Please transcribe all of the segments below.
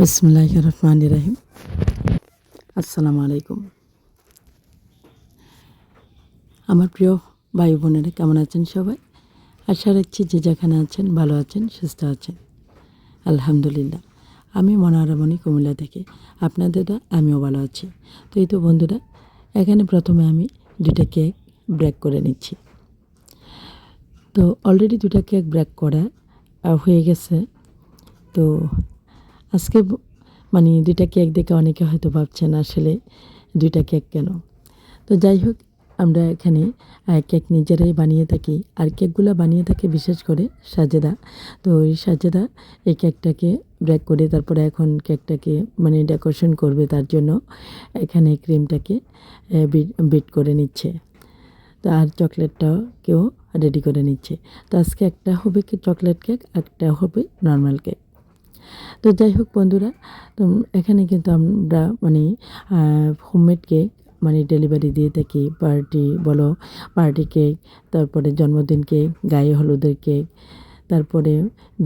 বিসমুল্লাহ রহমান রাহিম আসসালামু আলাইকুম আমার প্রিয় ভাই বোনেরা, কেমন আছেন সবাই? আশা রাখছি যে যেখানে আছেন, ভালো আছেন, সুস্থ আছেন। আলহামদুলিল্লাহ। আমি মনোরমণি কুমিল্লা থেকে। আপনাদের আমিও ভালো আছি। তো এই তো বন্ধুরা, এখানে প্রথমে আমি দুইটা কেক ব্রেক করে নিচ্ছি। তো অলরেডি দুটা কেক ব্রেক করা হয়ে গেছে। তো আজকে মানে দুইটা কেক দেখে অনেকে হয়তো ভাবছেন আসলে দুইটা কেক কেন? তো যাই হোক, আমরা এখানে কেক নিজেরাই বানিয়ে থাকি। আর কেকগুলো বানিয়ে থাকে বিশেষ করে সাজেদা। তো ওই সাজেদা এই কেকটাকে ব্রেক করে তারপরে এখন কেকটাকে মানে ডেকোরেশন করবে তার জন্য। এখানে ক্রিমটাকে বিট করে নিচ্ছে। তো আর চকলেটটাও কেউ রেডি করে নিচ্ছে। তো আজকে একটা হবে কি চকলেট কেক, একটা হবে নর্মাল কেক। তো যাই হোক বন্ধুরা, তো এখানে কিন্তু আমরা মানে হোমমেড কেক মানে ডেলিভারি দিয়ে থাকি। পার্টি বলো পার্টি কেক তারপরে জন্মদিন কেক গায়ে হলুদের কেক তারপরে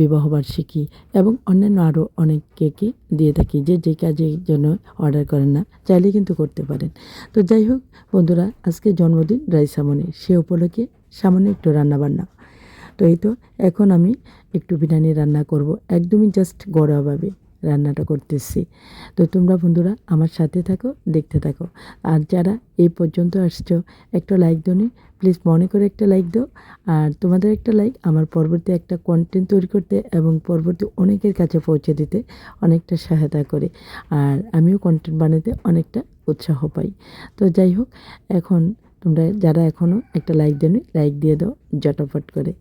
বিবাহবার্ষিকী এবং অন্যান্য আরও অনেক কেকই দিয়ে থাকি। যে যে কাজের জন্য অর্ডার করেন না, চাইলে কিন্তু করতে পারেন। তো যাই হোক বন্ধুরা, আজকে জন্মদিন রাইসামনির সে উপলক্ষে সামান্য একটু রান্নাবান্না। তো এই তো, এখন আমি একটু বিরিয়ানি রান্না করব। একদমই জাস্ট ঘরোয়াভাবে রান্নাটা করতেছি। তো তোমরা বন্ধুরা আমার সাথে থাকো, দেখতে থাকো। আর যারা এই পর্যন্ত আসছো, একটা লাইক দোনি প্লিজ মনে করে একটা লাইক দাও। আর তোমাদের একটা লাইক আমার পরবর্তী একটা কন্টেন্ট তৈরি করতে এবং পরবর্তী অনেকের কাছে পৌঁছে দিতে অনেকটা সহায়তা করে। আর আমিও কন্টেন্ট বানাতে অনেকটা উৎসাহ পাই। তো যাই হোক, এখন তোমরা যারা এখনও একটা লাইক দেনি লাইক দিয়ে দাও জটাফট করে।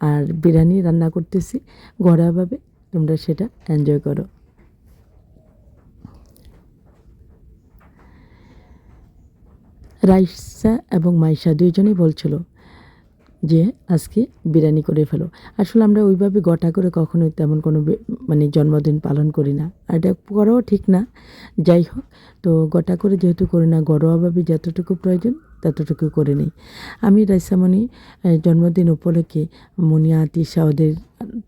আর বিরিয়ানি রান্না করতেছি ঘরোয়াভাবে তোমরা সেটা এনজয় করো। রাইসা এবং মাইশা দুইজনেই বলছিল যে, আজকে বিরিয়ানি করে ফেলো। আসলে আমরা ওইভাবে গোটা করে কখনোই তেমন কোনো মানে জন্মদিন পালন করি না। আর এটা করাও ঠিক না। যাই হোক, তো গোটা করে যেহেতু করি না, ঘরোয়াভাবে যতটুকু প্রয়োজন ততটুকু করে নিই। আমি রাইসামণি জন্মদিন উপলক্ষে মুনিয়া, তিশা ওদের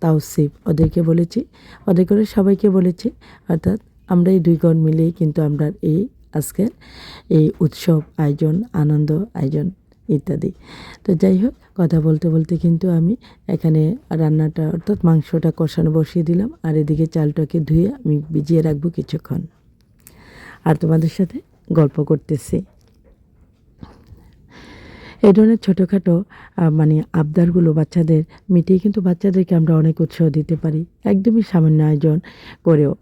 তাওসিফ ওদেরকে বলেছি, ওদের করে সবাইকে বলেছি, অর্থাৎ আমরা এই দুই গণ মিলেই কিন্তু আমরা এই আজকের এই উৎসব আয়োজন, আনন্দ আয়োজন ইত্যাদি। তো যাই হোক, কথা বলতে বলতে কিন্তু আমি এখানে রান্নাটা, অর্থাৎ মাংসটা কষানো বসিয়ে দিলাম আর এদিকে চালটাকে ধুয়ে আমি ভিজিয়ে রাখব কিছুক্ষণ। আর তোমাদের সাথে গল্প করতেছি। এই ধরনের ছোটোখাটো মানে আবদারগুলো বাচ্চাদের মিটিয়ে কিন্তু বাচ্চাদেরকে আমরা অনেক উৎসাহ দিতে পারি। একদমই সামান্য আয়োজন করেও।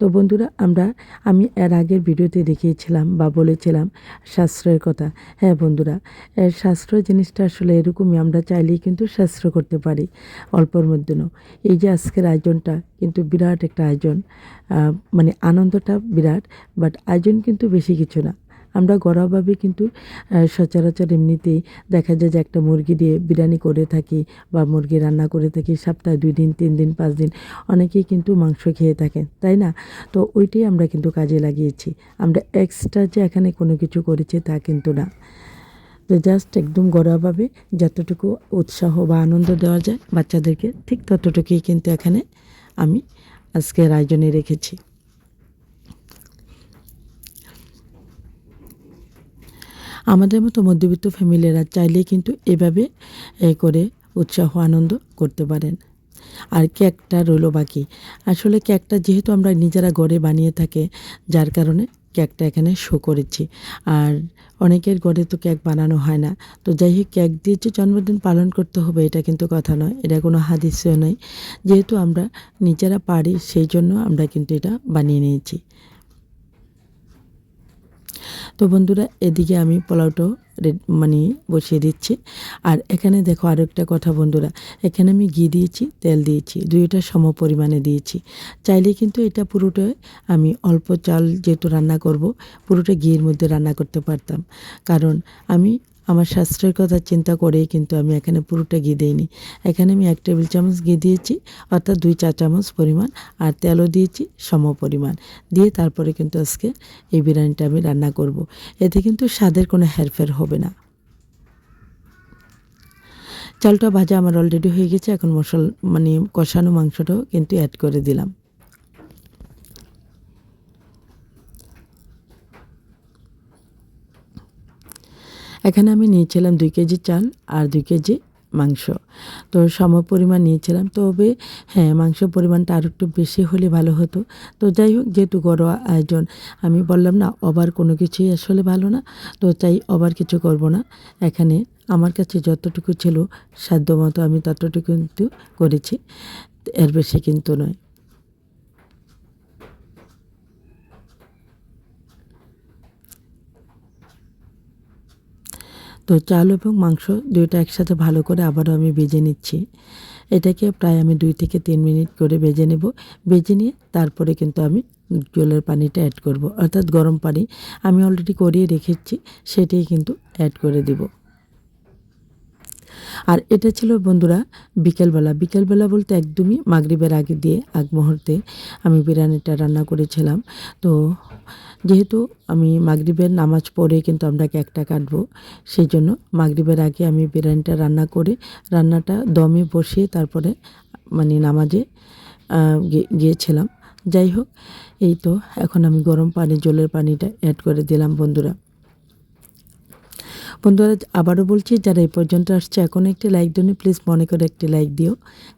তো বন্ধুরা, আমরা, আমি এর আগের ভিডিওতে দেখিয়েছিলাম বা বলেছিলাম শাস্ত্রের কথা। হ্যাঁ বন্ধুরা, এর শাস্ত্র জিনিসটা আসলে এরকমই, আমরা চাইলেই কিন্তু শাস্ত্র করতে পারি অল্পর মধ্যে এই যে আজকের আয়োজনটা কিন্তু বিরাট একটা আয়োজন। মানে আনন্দটা বিরাট, বাট আয়োজন কিন্তু বেশি কিছু না। আমরা ঘরোয়াভাবে কিন্তু সচরাচর এমনিতেই দেখা যায় যে একটা মুরগি দিয়ে বিরিয়ানি করে থাকি বা মুরগি রান্না করে থাকি, সপ্তাহে দুই দিন, তিন দিন, পাঁচ দিন, অনেকেই কিন্তু মাংস খেয়ে থাকেন তাই না? তো ওইটাই আমরা কিন্তু কাজে লাগিয়েছি। আমরা এক্সট্রা যে এখানে কোনো কিছু করেছি তা কিন্তু না। তো জাস্ট একদম ঘরোয়াভাবে যতটুকু উৎসাহ বা আনন্দ দেওয়া যায় বাচ্চাদেরকে, ঠিক ততটুকুই কিন্তু এখানে আমি আজকের আয়োজনে রেখেছি। আমাদের মতো মধ্যবিত্ত ফ্যামিলিরা চাইলে কিন্তু এভাবে, এ করে উৎসাহ, আনন্দ করতে পারেন। আর কেকটা রইল বাকি। আসলে কেকটা যেহেতু আমরা নিজেরা ঘরে বানিয়ে থাকে, যার কারণে কেকটা এখানে শো করেছি। আর অনেকের ঘরে তো কেক বানানো হয় না। তো যাই হোক, কেক দিয়ে যে জন্মদিন পালন করতে হবে, এটা কিন্তু কথা নয়। এটা কোনো হাদিসও নয়। যেহেতু আমরা নিজেরা পারি, সেই জন্য আমরা কিন্তু এটা বানিয়ে নিয়েছি। তো বন্ধুরা, এদিকে আমি পোলাওটাও রেড মানে বসিয়ে দিচ্ছি। আর এখানে দেখো আরও একটা কথা বন্ধুরা, এখানে আমি ঘি দিয়েছি, তেল দিয়েছি, দুইটা সম পরিমাণে দিয়েছি। চাইলে কিন্তু এটা পুরোটাই আমি অল্প চাল যেহেতু রান্না করব, পুরোটা ঘিয়ের মধ্যে রান্না করতে পারতাম। কারণ আমি আমার স্বাস্থ্যের কথা চিন্তা করেই কিন্তু আমি এখানে পুরোটা ঘি দিইনি। এখানে আমি এক টেবিল চামচ ঘি দিয়েছি, অর্থাৎ দুই চা চামচ পরিমাণ, আর তেলও দিয়েছি, সম পরিমাণ। দিয়ে তারপরে কিন্তু আজকে এই বিরিয়ানিটা আমি রান্না করব। এতে কিন্তু স্বাদের কোনো হেরফের হবে না। চালটা ভাজা আমার অলরেডি হয়ে গেছে, এখন মশলা মানে কষানো মাংসটাও কিন্তু অ্যাড করে দিলাম। এখানে আমি নিয়েছিলাম দুই কেজি চাল আর দুই কেজি মাংস। তো সম পরিমাণ নিয়েছিলাম। তবে হ্যাঁ মাংস পরিমাণটা আর একটু বেশি হলে ভালো হতো। তো যাই হোক, যেহেতু ঘরোয়া আয়োজন, আমি বললাম না, অবার কোনো কিছুই আসলে ভালো না। তো চাই অবার কিছু করব না। এখানে আমার কাছে যতটুকু ছিল, সাধ্যমতো আমি ততটুকু কিন্তু করেছি। এর বেশি কিন্তু নয়। তো চাল এবং মাংস দুইটা একসাথে ভালো করে আবারও আমি বেজে নিচ্ছি। এটাকে প্রায় আমি দুই থেকে তিন মিনিট করে বেজে নেব। বেজে নিয়ে তারপরে কিন্তু আমি জলের পানিটা অ্যাড করব। অর্থাৎ গরম পানি আমি অলরেডি করিয়ে রেখেছি, সেটাই কিন্তু অ্যাড করে দিব। আর এটা ছিল বন্ধুরা বিকেলবেলা। বিকেলবেলা বলতে একদমই মাগরিবের আগে দিয়ে, আগ মুহূর্তে আমি বিরিয়ানিটা রান্না করেছিলাম। তো যেহেতু আমি মাগরিবের নামাজ পড়ে কিন্তু আমরা কেকটা কাটবো সেই জন্য মাগরিবের আগে আমি বিরিয়ানিটা রান্না করে, রান্নাটা দমে বসিয়ে তারপরে মানে নামাজে গিয়েছিলাম। যাই হোক, এই তো এখন আমি গরম পানি, জলের পানিটা অ্যাড করে দিলাম বন্ধুরা। বন্ধুরা, আবারও বলছি, যারা এই পর্যন্ত আসছে, এখন একটি লাইক দিন প্লিজ মনে করে একটি লাইক দিও।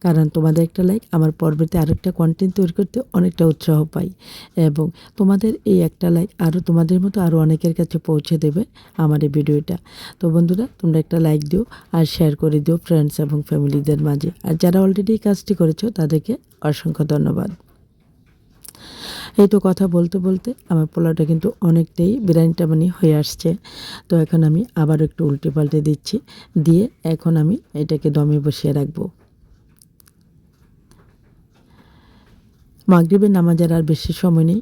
কারণ তোমাদের একটা লাইক আমার পরবর্তী আরেকটা কন্টেন্ট তৈরি করতে অনেকটা উৎসাহ পাই। এবং তোমাদের এই একটা লাইক আরও তোমাদের মতো আরও অনেকের কাছে পৌঁছে দেবে আমার এই ভিডিওটা। তো বন্ধুরা, তোমরা একটা লাইক দিও আর শেয়ার করে দিও ফ্রেন্ডস এবং ফ্যামিলিদের মাঝে। আর যারা অলরেডি এই কাজটি করেছ, তাদেরকে অসংখ্য ধন্যবাদ। এই তো কথা বলতে বলতে আমার পোলাওটা কিন্তু অনেকটাই বিরিয়ানিটা মানে হয়ে আসছে। তো এখন আমি আবার একটু উল্টে পাল্টে দিচ্ছি। দিয়ে এখন আমি এটাকে দমে বসিয়ে রাখব। মাগরীবের নামাজের আর বেশি সময় নেই,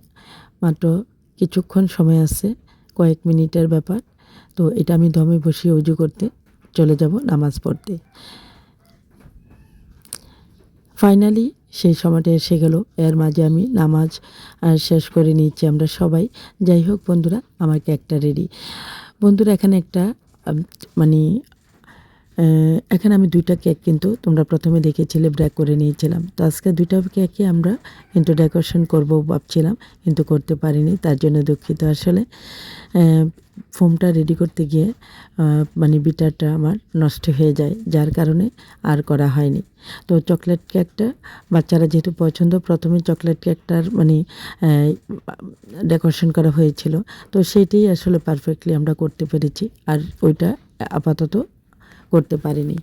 মাত্র কিছুক্ষণ সময় আছে, কয়েক মিনিটের ব্যাপার। তো এটা আমি দমে বসিয়ে উজু করতে চলে যাব নামাজ পড়তে। ফাইনালি সেই সময়টা এসে গেল। এর মাঝে আমি নামাজ শেষ করে নিয়েছি আমরা সবাই। যাই হোক বন্ধুরা, আমাকে একটা রেডি বন্ধুরা, এখানে একটা মানে এখানে আমি দুইটা কেক কিন্তু তোমরা প্রথমে দেখেছিলে ব্র্যাক করে নিয়েছিলাম। তো আজকে দুইটা কেকই আমরা কিন্তু ডেকোরেশন করব ভাবছিলাম, কিন্তু করতে পারিনি, তার জন্য দুঃখিত আসলে। ফোমটা রেডি করতে গিয়ে মানে বিটারটা আমার নষ্ট হয়ে যায়, যার কারণে আর করা হয়নি। তো চকলেট কেকটা বাচ্চারা যেহেতু পছন্দ, প্রথমে চকলেট কেকটার মানে ডেকোরেশন করা হয়েছিল। তো সেটাই আসলে পারফেক্টলি আমরা করতে পেরেছি, আর ওইটা আপাতত করতে পারিনি।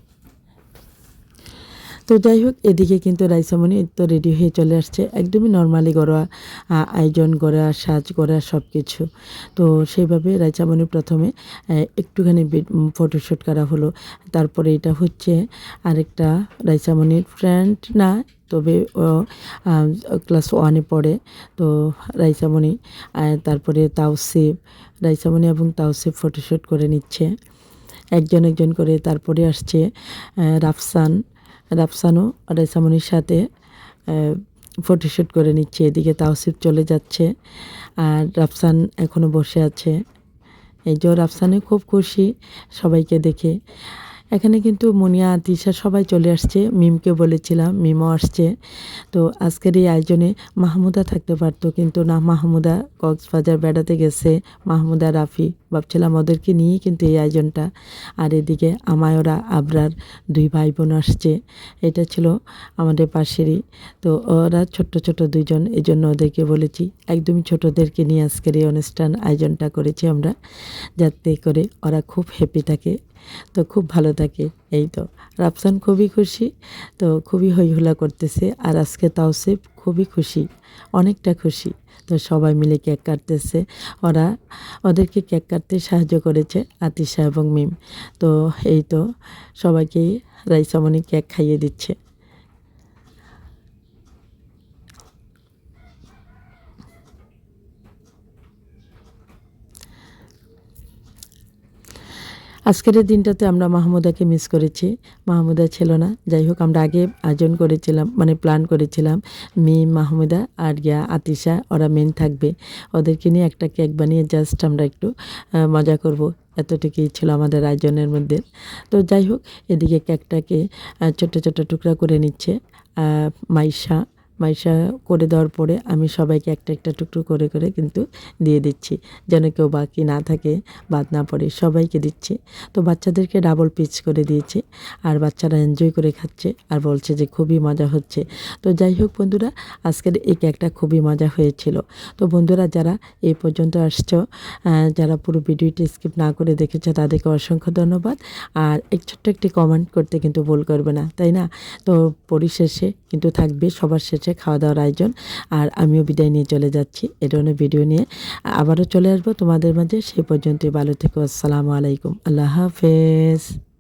তো যাই হোক, এদিকে কিন্তু রাইসামণি তো রেডি হয়ে চলে আসছে। একদমই নর্মালি গড়া আয়োজন গড়া, সাজ গড়া সব কিছু তো সেইভাবে রাইসামণি প্রথমে একটুখানি ফটোশ্যুট করা হলো। তারপরে এটা হচ্ছে আরেকটা রাইসামণির ফ্রেন্ড না, তবে ক্লাস ওয়ানে পড়ে। তো রাইসামণি তারপরে তাওসিফ রাইসামণি এবং তাওসিফ ফটোশ্যুট করে নিচ্ছে। একজন একজন করে তারপরে আসছে রাফসান, রাফসানও রেসামনির সাথে ফটোশ্যুট করে নিচ্ছে, এদিকে তাওসিফ চলে যাচ্ছে আর রাফসান এখনও বসে আছে। এই যে রাফসানে খুব খুশি সবাইকে দেখে। এখানে কিন্তু মুনিয়া আতিশা সবাই চলে আসছে। মিমকে বলেছিলাম, মিমও আসছে। তো আজকের এই আয়োজনে মাহমুদা থাকতে পারতো, কিন্তু না, মাহমুদা কক্সবাজার বেড়াতে গেছে। মাহমুদা, রাফি ভাবছিলাম ওদেরকে নিয়েই কিন্তু এই আয়োজনটা। আর এদিকে আমায়রা, আবরার দুই ভাই বোন আসছে। এটা ছিল আমাদের পাশেরই। তো ওরা ছোট্ট ছোট দুইজন এই জন্য ওদেরকে বলেছি, একদমই ছোটদেরকে নিয়ে আজকের এই অনুষ্ঠান আয়োজনটা করেছি আমরা, যাতে করে ওরা খুব হ্যাপি থাকে। তো খুব ভালো থাকে, এই তো। রাফসান খুবই খুশি, তো খুবই হইহুলা করতেছে আর আজকে তাওসিফ খুবই খুশি, অনেকটা খুশি। তো সবাই মিলে কেক কাটতেছে, ওরা ওদেরকে কেক কাটতে সাহায্য করেছে, আতিশা এবং মিম। তো এই তো সবাইকেই রাইসামনি কেক খাইয়ে দিচ্ছে। আজকের দিনটাতে আমরা মাহমুদাকে মিস করেছি। মাহমুদা ছিল না। যাই হোক, আমরা আগে আয়োজন করেছিলাম মানে প্ল্যান করেছিলাম মিম মাহমুদা আর গিয়া আতিশা, ওরা মেন থাকবে। ওদেরকে নিয়ে একটা কেক বানিয়ে জাস্ট আমরা একটু মজা করব। এতটুকুই ছিল আমাদের আয়োজনের মধ্যে। তো যাই হোক, এদিকে কেকটাকে ছোট ছোট টুকরা করে নিচ্ছে মাইশা। মাইশা করে দেওয়ার পরে আমি সবাইকে একটা একটা টুকরো করে করে কিন্তু দিয়ে দিচ্ছি। যেন কেউ বাকি না থাকে, বাদ না পড়ে, সবাইকে দিচ্ছি। তো বাচ্চাদেরকে ডাবল পিচ করে দিয়েছি আর বাচ্চারা এনজয় করে খাচ্ছে আর বলছে যে খুবই মজা হচ্ছে। তো যাই হোক বন্ধুরা, আজকের এই কেকটা খুবই মজা হয়েছিল। তো বন্ধুরা, যারা এই পর্যন্ত আসছ যারা পুরো ভিডিওটি স্কিপ না করে দেখেছ, তাদেরকে অসংখ্য ধন্যবাদ। আর এক ছোট্ট একটি কমেন্ট করতে কিন্তু ভুল করবে না, তাই না? তো পরিশেষে কিন্তু থাকবে, সবার শেষে খাওয়া দাওয়ার আয়োজন, আর আমিও বিদায় নিয়ে চলে যাচ্ছি। এ ধরনের ভিডিও নিয়ে আবারও চলে আসব তোমাদের মাঝে। সেই পর্যন্তই ভালো থেকো। আসসালামু আলাইকুম। আল্লাহ হাফেজ।